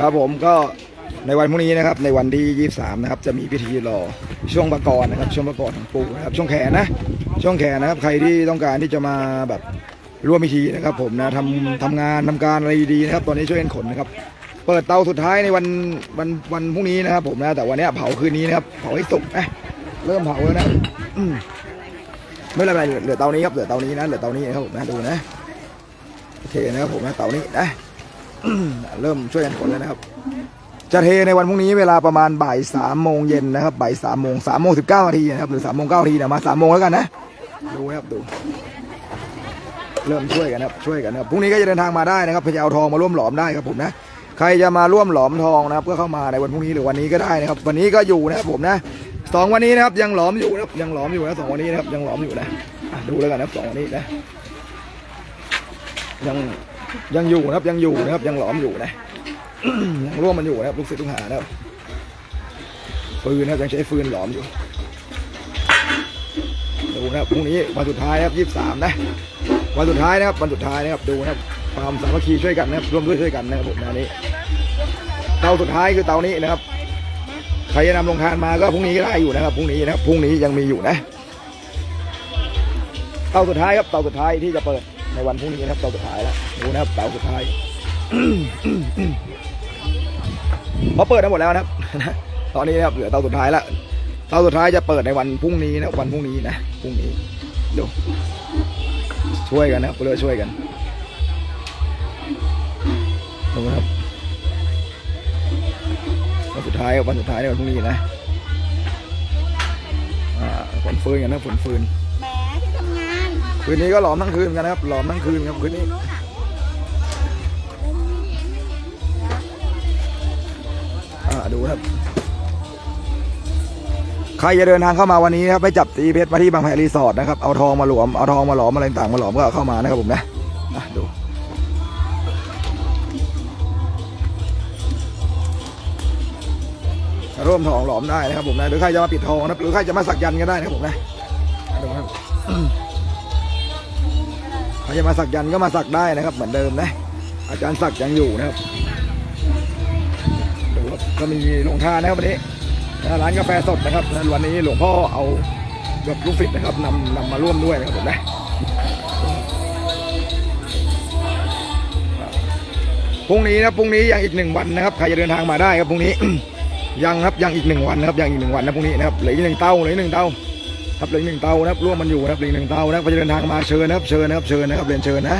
ครับผมก็ในวันพรุ่งนี้นะครับในวันที่ 23 นะครับจะมีพิธีรอช่วงประกรณ์นะครับช่วงประกรณ์ของปู่นะครับช่วงแขนนะช่วงแขนนะครับใครที่ต้องการที่จะมาแบบร่วมพิธีนะครับผมนะทำทำงานทำการอะไรดีนะครับ ตอนนี้ช่วยกันขนนะครับเปิดเตาสุดท้ายในวันวันวันพรุ่งนี้นะครับผมนะแต่วันนี้เผาคืนนี้นะครับเผาให้สุกนะเริ่มเผาแล้วนะไม่เป็นไรเหลือเหลือเตานี้ครับเหลือเตานี้นะเหลือเตานี้นะครับผมนะดูนะโอเคนะครับผมนะเตานี้นะ เริ่มช่วยกันขนแล้วนะครับ จะเทในวันพรุ่งนี้เวลาประมาณบ่ายสามโมงเย็นนะครับบ่ายสามโมงสามโมงสิบเก้านาทีนะครับหรือสามโมงเก้านาทีนะมาสามโมงแล้วกันนะดูนะครับดู เริ่มช่วยกันนะครับช่วยกันนะครับพรุ่งนี้ก็จะเดินทางมาได้นะครับพยาเอาทองมาร่วมหลอมได้ครับผมนะใครจะมาร่วมหลอมทองนะครับก็เข้ามาในวันพรุ่งนี้หรือวันนี้ก็ได้นะครับ วันนี้ก็อยู่นะครับผมนะสองวันนี้นะครับยังหลอมอยู่นะครับยังหลอมอยู่นะสองวันนี้นะครับยังหลอมอยู่นะดูแล้วกันนะสองวันนี้นะยัง ยังอยู่นะครับยังอยู่นะครับยังหลอมอยู่นะยังร่วมมันอยู่นะครับลูกศิษย์ลูกหานะครับฟืนนะครับยังใช้ฟืนหลอมอยู่ดูนะครับพรุ่งนี้วันสุดท้ายนะครับยี่สิบสามนะวันสุดท้ายนะครับวันสุดท้ายนะครับดูนะครับความสามัคคีช่วยกันนะครับร่วมด้วยช่วยกันนะครับผมนะนี้เตาสุดท้ายคือเตานี้นะครับใครจะนำลงทานมาก็พรุ่งนี้ก็ได้อยู่นะครับพรุ่งนี้นะครับพรุ่งนี้ยังมีอยู่นะเตาสุดท้ายครับเตาสุดท้ายที่จะเปิด ในวันพรุ่งนี้นะครับเตาสุดท้ายแล้วดูนะครับเตาสุดท้ายเพราะเปิดทั้งหมดแล้วนะครับตอนนี้นะครับเหลือเตาสุดท้ายแล้วเตาสุดท้ายจะเปิดในวันพรุ่งนี้นะวันพรุ่งนี้นะพรุ่งนี้ดูช่วยกันนะครับเพื่อช่วยกันดูนะครับวันสุดท้ายวันสุดท้ายในวันพรุ่งนี้นะอ่าฝนฟืนกันนะฝนฟืนน คืนนี้ก็หลอมทั้งคืนกันนะครับ หลอมทั้งคืนครับคืนนี้ อะอ่าดูนะครับ ใครจะเดินทางเข้ามาวันนี้นะครับไปจับตีเพชรมาที่บางแพรีสอร์ทนะครับ เอาทองมาหลวม เอาทองมาหลอมอะไรต่างมาหลอมก็เข้ามานะครับผมนะอะดูร่วมทองหลอมได้นะครับผมนะหรือใครจะมาปิดทองนะหรือใครจะมาสักยันก็ได้นะครับผมนะดูครับ ใครจะมาสักยันก็มาสักได้นะครับ เหมือนเดิมนะ อาจารย์สักยังอยู่นะครับดูครับก็มีโรงทานนะครับวันนี้ร้านกาแฟสดนะครับวันนี้หลวงพ่อเอาแบบลูกศิษย์นะครับนำนำมาร่วมด้วยนะครับผมนะพรุ่งนี้นะพรุ่งนี้ยังอีกหนึ่งวันนะครับใครจะเดินทางมาได้ครับพรุ่งนี้ยังครับยังอีกหนึ่งวันนะครับยังอีกหนึ่งวันนะพรุ่งนี้นะครับเหลืออีกหนึ่งเต้าเหลืออีกหนึ่งเต้า ครับเหลือหนึ่งเตานะครับร่วมมันอยู่นะครับเหลือหนึ่งเตานะครับใครจะเดินทางมาเชิญนะครับเชิญนะครับเชิญนะครับเรียนเชิญนะ